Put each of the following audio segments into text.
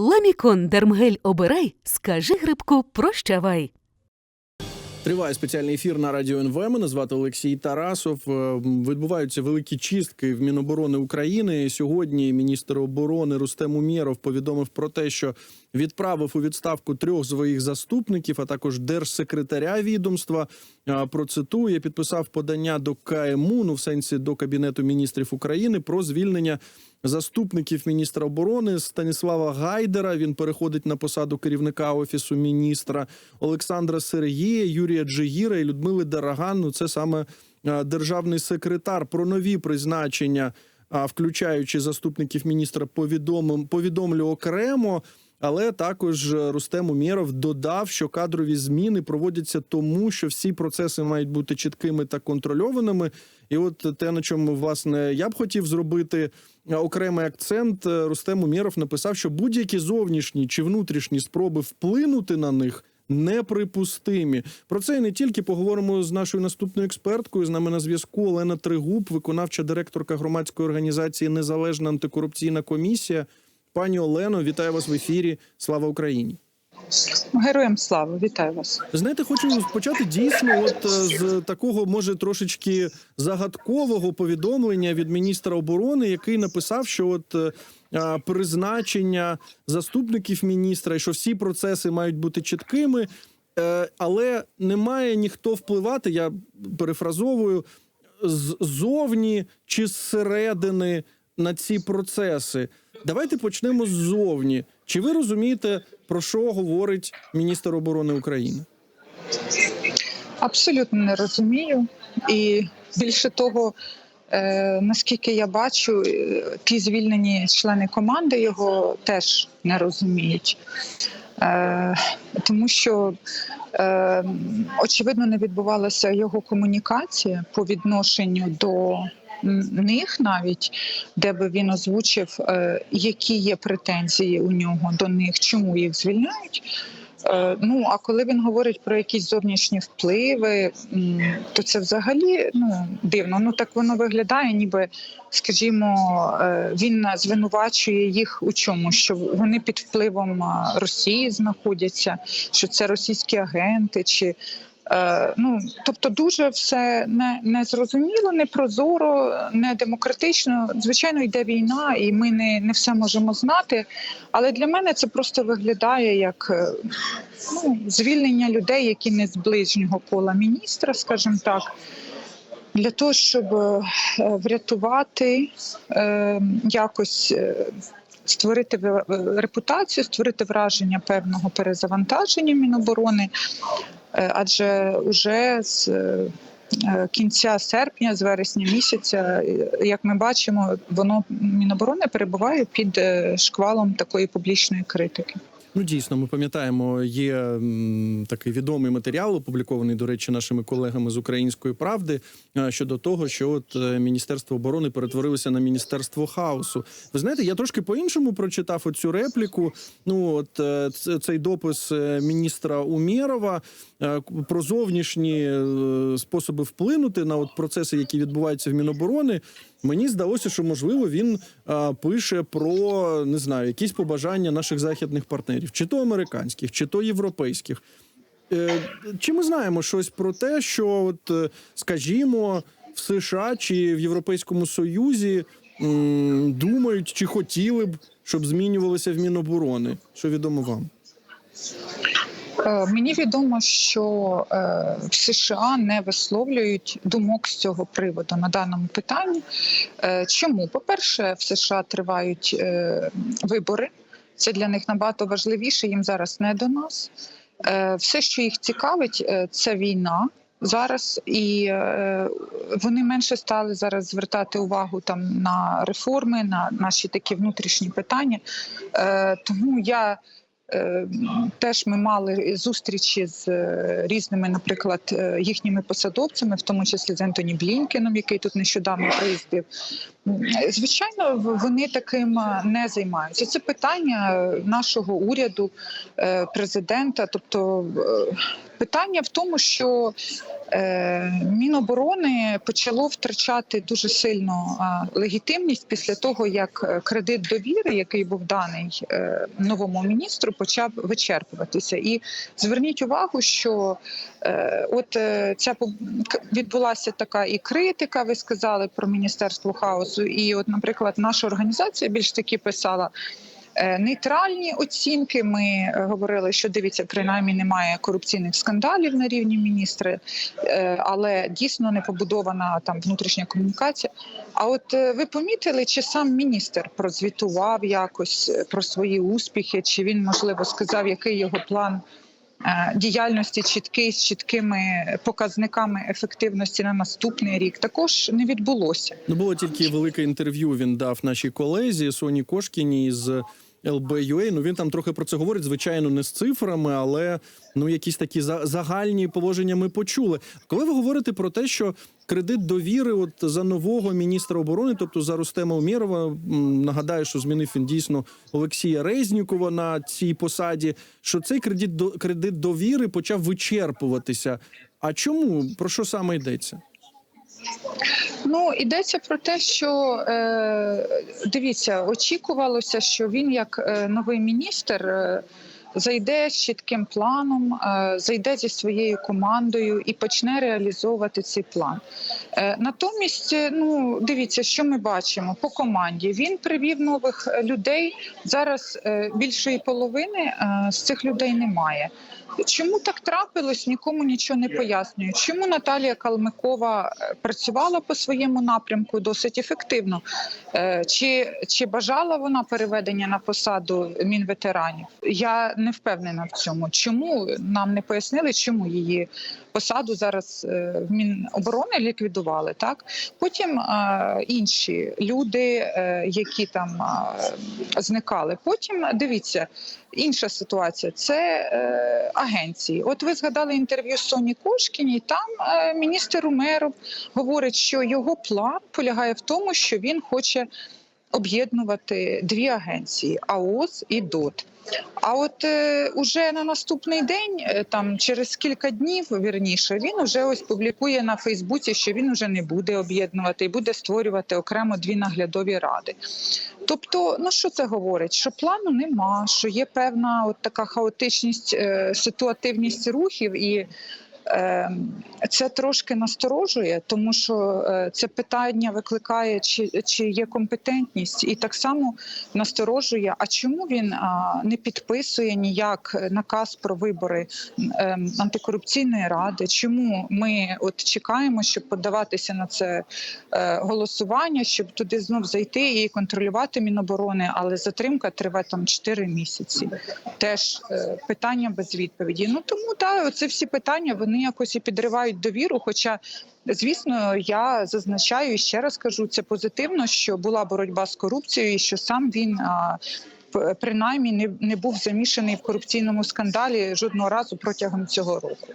Ламікон Дермгель обирай, скажи грибку прощавай. Триває спеціальний ефір на радіо НВ. Мене звати Олексій Тарасов. Е, Відбуваються великі чистки в Міноборони України. Сьогодні міністр оборони Рустем Умєров повідомив про те, що відправив у відставку трьох своїх заступників, а також держсекретаря відомства. Е, Процитую, підписав подання до КМУ, ну в сенсі до Кабінету міністрів України про звільнення заступників міністра оборони Станіслава Гайдера. Він переходить на посаду керівника офісу міністра Олександра Сергія, Юрія Джигіра і Людмили Дараган. Ну, це саме е, державний секретар про нові призначення, а, включаючи заступників міністра, повідомлю окремо. Але також е, Рустем Умєров додав, що кадрові зміни проводяться тому, що всі процеси мають бути чіткими та контрольованими. І от те, на чому власне я б хотів зробити е, окремий акцент. е, Рустем Умєров написав, що будь-які зовнішні чи внутрішні спроби вплинути на них. Неприпустимі про це і не тільки поговоримо з нашою наступною експерткою. З нами на зв'язку Олена Тригуб, виконавча директорка громадської організації Незалежна антикорупційна комісія. Пані Олено, вітаю вас в ефірі. Слава Україні! Героям слава, вітаю вас. Знаєте, хочу почати дійсно, от е, з такого може трошечки загадкового повідомлення від міністра оборони, який написав, що от е, призначення заступників міністра, і що всі процеси мають бути чіткими, е, але не має ніхто впливати. Я перефразовую ззовні чи зсередини на ці процеси. Давайте почнемо ззовні. Чи ви розумієте, про що говорить міністр оборони України? Абсолютно не розумію. І більше того, е, наскільки я бачу, е, ті звільнені члени команди його теж не розуміють. Е, тому що е, очевидно не відбувалася його комунікація по відношенню до них, навіть де би він озвучив, е, які є претензії у нього до них, чому їх звільняють. Е, Ну а коли він говорить про якісь зовнішні впливи, то це взагалі ну дивно. Ну так воно виглядає, ніби, скажімо, е, він звинувачує їх у чому, що вони під впливом Росії знаходяться, що це російські агенти чи. Е, Ну, тобто, дуже все не, не зрозуміло, не прозоро, не демократично. Звичайно, йде війна, і ми не, не все можемо знати. Але для мене це просто виглядає як е, ну, звільнення людей, які не з ближнього кола міністра, скажімо так, для того, щоб е, врятувати якось. Створити репутацію, створити враження певного перезавантаження Міноборони, адже вже з е, е, кінця серпня, з вересня місяця, е, як ми бачимо, воно Міноборони перебуває під е, шквалом такої публічної критики. Ну, дійсно, ми пам'ятаємо, є такий відомий матеріал, опублікований, до речі, нашими колегами з Української правди е, щодо того, що от е, Міністерство оборони перетворилося на міністерство хаосу. Ви знаєте, я трошки по-іншому прочитав оцю репліку. Ну, от е, цей допис міністра Умєрова про зовнішні способи вплинути на от процеси, які відбуваються в Міноборони. Мені здалося, що можливо він пише про не знаю якісь побажання наших західних партнерів, чи то американських, чи то європейських. Е, чи ми знаємо щось про те, що, от, е, скажімо, в США чи в Європейському Союзі думають чи хотіли б, щоб змінювалося в Міноборони? Що відомо вам? Е, Мені відомо, що в США не висловлюють думок з цього приводу на даному питанні. Чому? По-перше, в США тривають вибори. Це для них набагато важливіше. Їм зараз не до нас. Е, Все, що їх цікавить, е, це війна. Зараз і е, вони менше стали зараз звертати увагу там на реформи, на наші такі внутрішні питання. Тому я Теж ми мали зустрічі з е, різними, наприклад, е, їхніми посадовцями, в тому числі з Ентоні Блінкеном, який тут нещодавно приїздив. Звичайно, вони таким е, не займаються. Це питання нашого уряду, президента. Тобто питання в тому, що Міноборони почало втрачати дуже сильно легітимність після того, як е, кредит довіри, який був даний е, новому міністру, почав вичерпуватися. І зверніть увагу, що е, от ця відбулася така і критика. Ви сказали про міністерство хаосу. І, от, наприклад, наша організація більш таки писала. Е, Нейтральні оцінки. Ми е, говорили, що дивіться, принаймні немає корупційних скандалів на рівні міністри, е, але дійсно не побудована там внутрішня комунікація. А от ви помітили, чи сам міністр прозвітував якось про свої успіхи, чи він можливо сказав, який його план діяльності чіткий з чіткими показниками ефективності на наступний рік? Також не відбулося. Ну було тільки велике інтерв'ю. Він дав нашій колезі Соні Кошкіній з LB.UA. Ну він там трохи про це говорить. Звичайно, не з цифрами, але ну якісь такі за- загальні положення ми почули. Коли ви говорите про те, що кредит довіри, от за нового міністра оборони, тобто за Рустема Умєрова, нагадаю, що змінив він дійсно Олексія Резнікова на цій посаді. Що цей кредит до кредит довіри почав вичерпуватися. А чому про що саме йдеться? Ну йдеться про те, що е, дивіться, очікувалося, що він як е, новий міністр. Зайде з чітким планом, е, зайде зі своєю командою і почне реалізовувати цей план. Е, Натомість, е, ну дивіться, що ми бачимо по команді. Він привів нових людей. Зараз більшої половини з цих людей немає. Чому так трапилось, нікому нічого не пояснює. Чому Наталія Калмикова працювала по своєму напрямку досить ефективно? Чи, чи бажала вона переведення на посаду мінветеранів? Я не впевнена в цьому. Чому нам не пояснили, чому її посаду зараз е, в Міноборони ліквідували? Так потім е, інші люди, е, які там зникали. Потім дивіться. Інша ситуація це е, агенції. От ви згадали інтерв'ю Соні Кошкіній. Там е, міністр Умеров говорить, що його план полягає в тому, що він хоче об'єднувати дві агенції АОС і ДОТ. А от е, уже на наступний день, е, там через кілька днів, вірніше, він уже ось публікує на Фейсбуці, що він уже не буде об'єднувати і буде створювати окремо дві наглядові ради. Тобто, ну що це говорить? Що плану нема, що є певна от така хаотичність, е, ситуативність рухів і. Е, Це трошки насторожує, тому що е, це питання викликає, чи, чи є компетентність, і так само насторожує. А чому він не підписує ніяк наказ про вибори ем, антикорупційної ради? Чому ми от чекаємо, щоб подаватися на це е, голосування, щоб туди знов зайти і контролювати Міноборони, але затримка триває там 4 місяці. Теж е, питання без відповіді. Ну тому так, це всі питання вони якось і підривають довіру. Хоча, звісно, я зазначаю і ще раз кажу, це позитивно, що була боротьба з корупцією, і що сам він. Принаймні не, не був замішаний в корупційному скандалі жодного разу протягом цього року.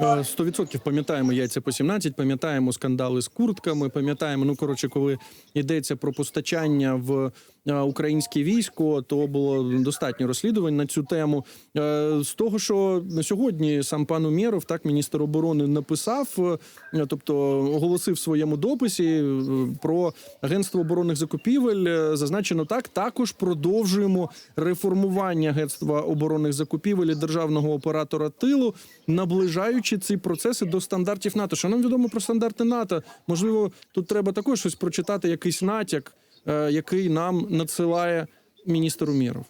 Е, 100% пам'ятаємо яйця по 17, пам'ятаємо скандали з куртками, пам'ятаємо, ну коротше, коли йдеться про постачання в е, українське військо, то було достатньо розслідувань на цю тему. Е, З того, що на сьогодні сам пан Умєров, так міністр оборони, написав, е, тобто оголосив в своєму дописі е, про агентство оборонних закупівель. е, Зазначено так. Також продовжуємо реформування агентства оборонних закупівель і державного оператора тилу, наближаючи ці процеси до стандартів НАТО. Що нам відомо про стандарти НАТО? Можливо, тут треба також щось прочитати, якийсь натяк, е, який нам надсилає міністр Умєров.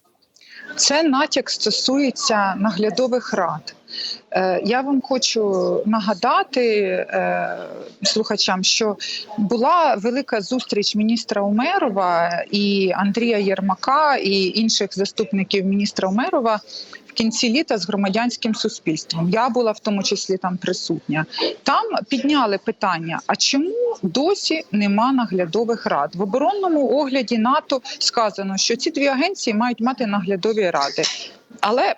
Це натяк стосується наглядових рад. Е, Я вам хочу нагадати е, слухачам, що була велика зустріч міністра Умерова і Андрія Єрмака і інших заступників міністра Умерова кінці літа з громадянським суспільством. Я була в тому числі там присутня. Там підняли питання: а чому досі нема наглядових рад? В оборонному огляді НАТО сказано, що ці дві агенції мають мати наглядові ради, але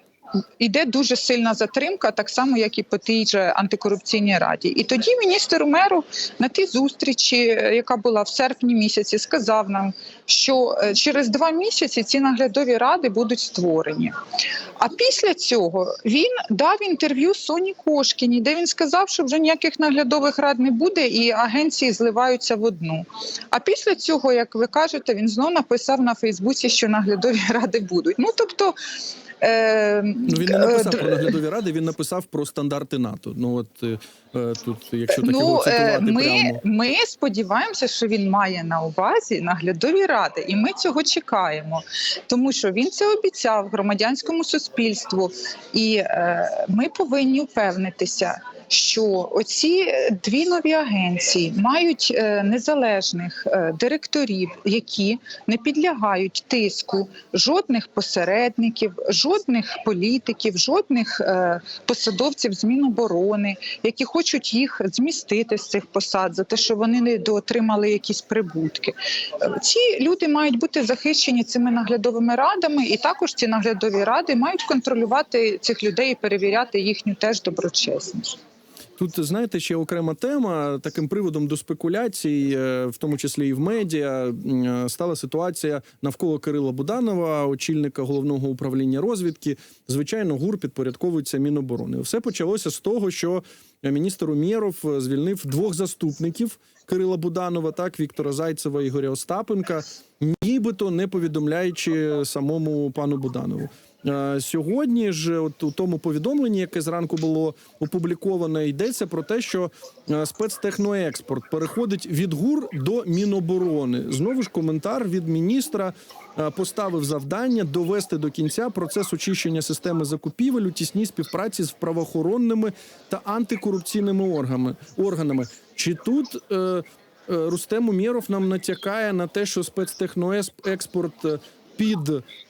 Іде дуже сильна затримка, так само як і по тій же антикорупційній раді. І тоді міністр меру на тій зустрічі, яка була в серпні місяці, сказав нам, що е, через два місяці ці наглядові ради будуть створені. А після цього він дав інтерв'ю Соні Кошкіні, де він сказав, що вже ніяких наглядових рад не буде, і агенції зливаються в одну. А після цього, як ви кажете, він знов написав на Фейсбуці, що наглядові ради будуть. Ну тобто. Е, Ну він не е, написав про наглядові ради, він написав про стандарти НАТО. Ну от е, е, тут, якщо так Ну, е, цитувати ми, прямо. ми сподіваємося, що він має на увазі наглядові ради, і ми цього чекаємо, тому що він це обіцяв громадянському суспільству, і е, ми повинні впевнитися. Що оці дві нові агенції мають е, незалежних е, директорів, які не підлягають тиску жодних посередників, жодних політиків, жодних е, посадовців з Міноборони, які хочуть їх змістити з цих посад за те, що вони не доотримали якісь прибутки. Е, Ці люди мають бути захищені цими наглядовими радами, і також ці наглядові ради мають контролювати цих людей і перевіряти їхню теж доброчесність. Тут знаєте ще окрема тема. Таким приводом до спекуляцій, е, в тому числі і в медіа, е, стала ситуація навколо Кирила Буданова, очільника головного управління розвідки. Звичайно, ГУР підпорядковується Міноборони. Все почалося з того, що міністр Умєров е, звільнив двох заступників Кирила Буданова, так Віктора Зайцева і Ігоря Остапенка, нібито не повідомляючи самому пану Буданову. Е, Сьогодні ж, от у тому повідомленні, яке зранку було опубліковано, йдеться про те, що е, спецтехноекспорт переходить від ГУР до Міноборони. Знову ж коментар від міністра е, поставив завдання довести до кінця процес очищення системи закупівель у тісній співпраці з правоохоронними та антикорупційними органами. органами. Чи тут е, е, Рустем Умєров нам натякає на те, що спецтехноекспорт е, під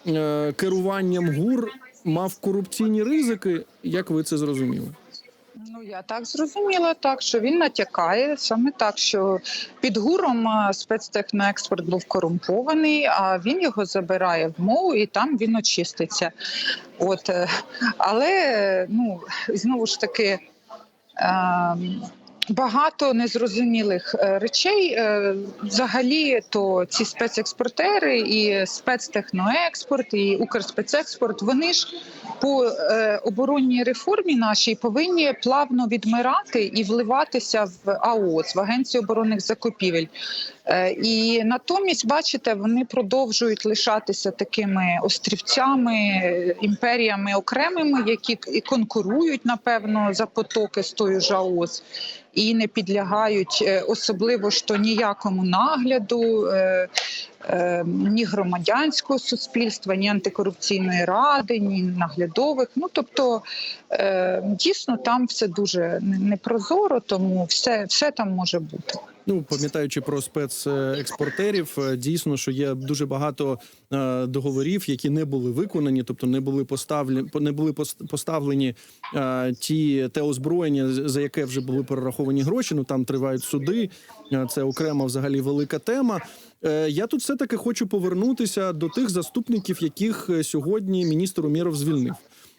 е, керуванням ГУР мав корупційні ризики? Як ви це зрозуміли? Ну я так зрозуміла, так що він натякає саме так, що під гуром а, спецтехноекспорт був корумпований, а він його забирає в мову і там він очиститься. От е, але е, ну знову ж таки. Багато незрозумілих е, речей. Е, Взагалі, то ці спецекспортери і спецтехноекспорт, і Укрспецекспорт, вони ж по е, оборонній реформі нашій повинні плавно відмирати і вливатися в АОС, в Агенцію оборонних закупівель. І натомість, бачите, вони продовжують лишатися такими острівцями, імперіями окремими, які і конкурують напевно за потоки з тою ж АОС. І не підлягають е, особливо то ніякому нагляду е, е, ні громадянського суспільства, ні антикорупційної ради, ні наглядових. Ну тобто дійсно там все дуже не- непрозоро, тому все, все там може бути. Ну, пам'ятаючи про спецекспортерів, е, дійсно, що є дуже багато е, договорів, які не були виконані, тобто не були поставлені, не були пос- поставлені е, ті те озброєння, за яке вже були перераховані гроші. Ну там тривають суди. Це окрема взагалі велика тема. Я тут все таки хочу повернутися до тих заступників, яких сьогодні міністр Умєров звільнив.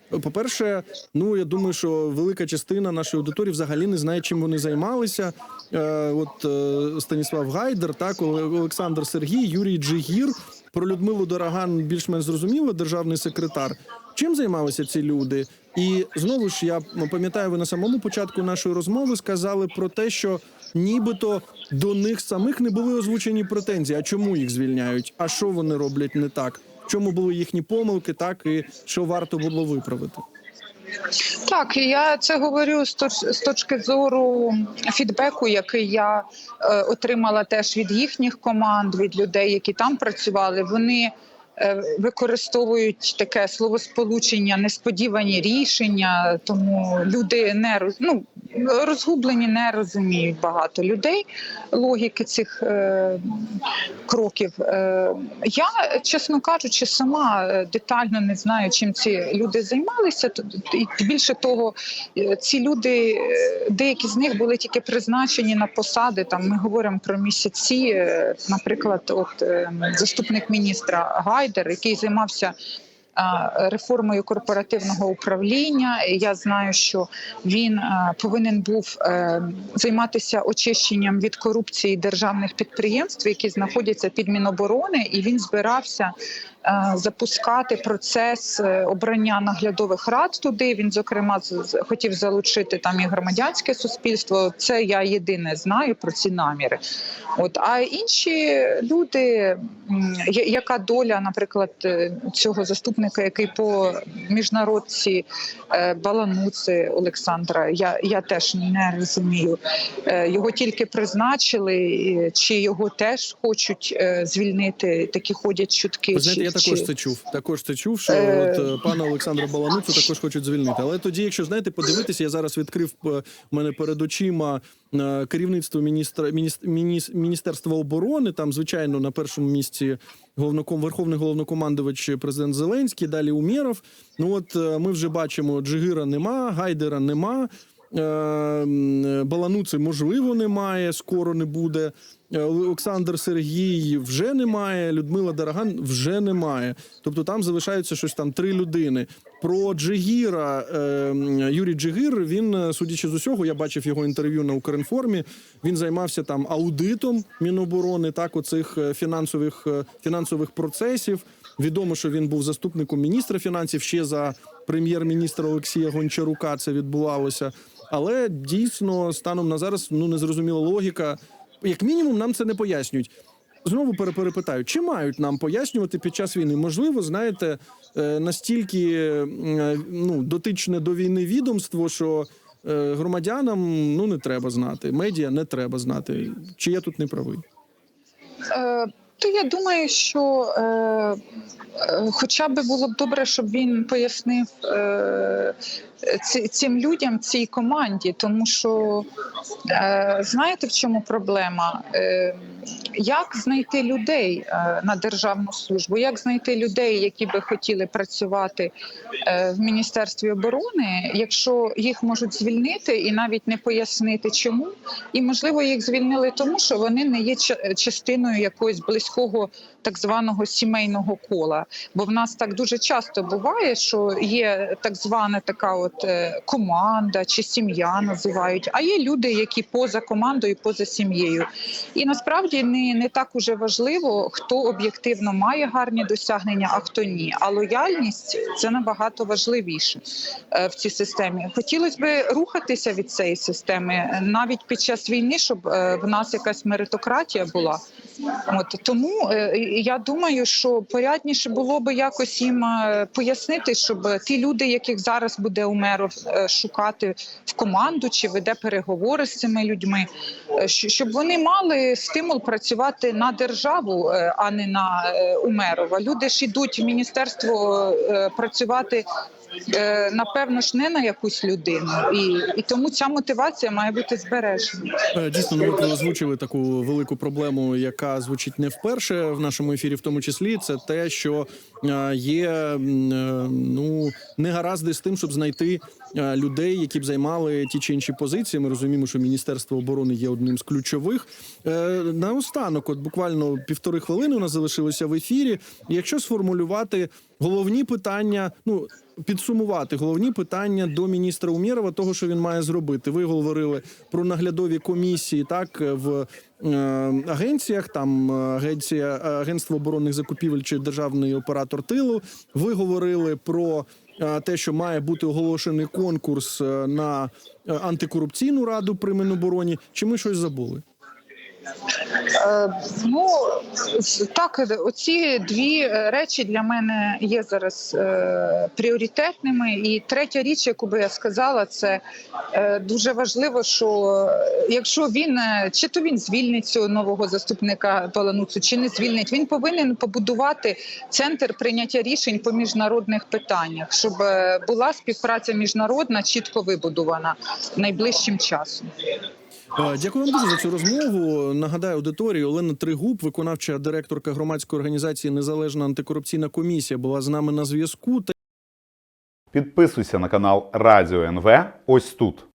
По-перше, ну я думаю, що велика частина нашої аудиторії взагалі не знає, чим вони займалися. Е, от е, Станіслав Гайдер, так Оле- Олександр Сергій, Юрій Джигір. Про Людмилу Дороган більш-менш зрозуміло, державний секретар. Чим займалися ці люди? І знову ж я пам'ятаю, ви на самому початку нашої розмови сказали про те, що нібито до них самих не були озвучені претензії. А чому їх звільняють? А що вони роблять не так? Чому були їхні помилки, так і що варто було виправити? Так, я це говорю з точ- з точки зору фідбеку, який я е, отримала теж від їхніх команд, від людей, які там працювали. Вони е, використовують таке словосполучення, несподівані рішення, тому люди не ну, розгублені, не розуміють багато людей логіки цих е, кроків. Е, я, чесно кажучи, сама е, детально не знаю, чим ці люди займалися. І більше того, е, ці люди, е, деякі з них були тільки призначені на посади. Там ми говоримо про місяці. Наприклад, от е, заступник міністра Гайдер, який займався реформою корпоративного управління. Я знаю, що він повинен був е, займатися очищенням від корупції державних підприємств, які знаходяться під Міноборони, і він збирався запускати процес е, обрання наглядових рад туди. Він зокрема хотів залучити там і громадянське суспільство. Це я єдине знаю про ці наміри. От а інші люди, яка доля, наприклад, е, цього заступника, який по міжнародці е, балануци Олександра, я, я теж не розумію. Е, Його тільки призначили, чи його теж хочуть е, звільнити? Такі ходять чутки. Знаєте, я також це чув. Також це чув, що Е. от е, пана Олександра Балануцу також хочуть звільнити. Але тоді, якщо знаєте, подивитися, я зараз відкрив е, у мене перед очима е, керівництво міністра мініс- мініс- міністерства оборони. Там, звичайно, на першому місці головноком верховний головнокомандувач президент Зеленський. Далі Умєров. Ну от е, ми вже бачимо, Джигира нема, Гайдера нема. Е, Балануци можливо немає, скоро не буде. Е, Олександр Сергій вже немає. Людмила Дараган вже немає. Тобто там залишаються щось там три людини. Про Джигіра е, Юрій Джигір. Він, е, судячи з усього, я бачив його інтерв'ю на Укрінформі. Він займався там аудитом Міноборони, так оцих е, фінансових фінансових процесів. Відомо, що він був заступником міністра фінансів ще за прем'єр-міністра Олексія Гончарука. Це відбувалося. Але дійсно станом на зараз ну незрозуміла логіка. Як мінімум, нам це не пояснюють. Знову переперепитаю, чи мають нам пояснювати під час війни? Можливо, знаєте, е, настільки е, ну, дотичне до війни відомство, що е, громадянам ну не треба знати, медіа не треба знати. Чи я тут не правий? Е, То я думаю, що е, хоча б було б добре, щоб він пояснив е, цим людям, цій команді, тому що е, знаєте, в чому проблема? Е, як знайти людей е, на державну службу? Як знайти людей, які би хотіли працювати в міністерстві оборони, якщо їх можуть звільнити і навіть не пояснити, чому? І можливо їх звільнили тому, що вони не є ча- частиною якогось близького так званого сімейного кола. Бо в нас так дуже часто буває, що є так звана така от е, команда чи сім'я називають, а є люди, які поза командою, поза сім'єю. І насправді не, не так уже важливо, хто об'єктивно має гарні досягнення, а хто ні. А лояльність це набагато важливіше е, в цій системі. Хотілося б рухатися від цієї системи е, навіть під час війни, щоб в нас якась меритократія була. От тому е, я думаю, що порядніше було би якось їм е, пояснити, щоб ті люди, яких зараз буде Умеров е, шукати в команду чи веде переговори з цими людьми, щоб вони мали стимул працювати на державу, а не на Умерова. Люди ж ідуть в міністерство працювати. Е, Напевно ж не на якусь людину, і, і тому ця мотивація має бути збережена. Е, Дійсно, ну ви озвучили таку велику проблему, яка звучить не вперше в нашому ефірі, в тому числі це те, що е, є ну не негаразди з тим, щоб знайти людей, які б займали ті чи інші позиції. Ми розуміємо, що Міністерство оборони є одним з ключових. Е, Наостанок, от буквально півтори хвилини у нас залишилося в ефірі. Якщо сформулювати головні питання, ну підсумувати головні питання до міністра Умєрова, того, що він має зробити. Ви говорили про наглядові комісії, так в е, агенціях. Там е, агенція агентство оборонних закупівель чи державний оператор тилу. Ви говорили про. Те, що має бути оголошений конкурс е, на е, антикорупційну раду при Мінобороні, чи ми щось забули? Е, Ну так, оці дві е, речі для мене є зараз е, пріоритетними. І третя річ, яку би я сказала, це е, дуже важливо, що е, якщо він е, чи то він звільнить цього нового заступника Палануцу, чи не звільнить, він повинен побудувати центр прийняття рішень по міжнародних питаннях, щоб е, була співпраця міжнародна чітко вибудована найближчим часом. Е, Дякую вам дуже за цю розмову. Нагадаю аудиторії Олена Тригуб, виконавча директорка громадської організації Незалежна антикорупційна комісія, була з нами на зв'язку. Підписуйся на канал Радіо НВ ось тут.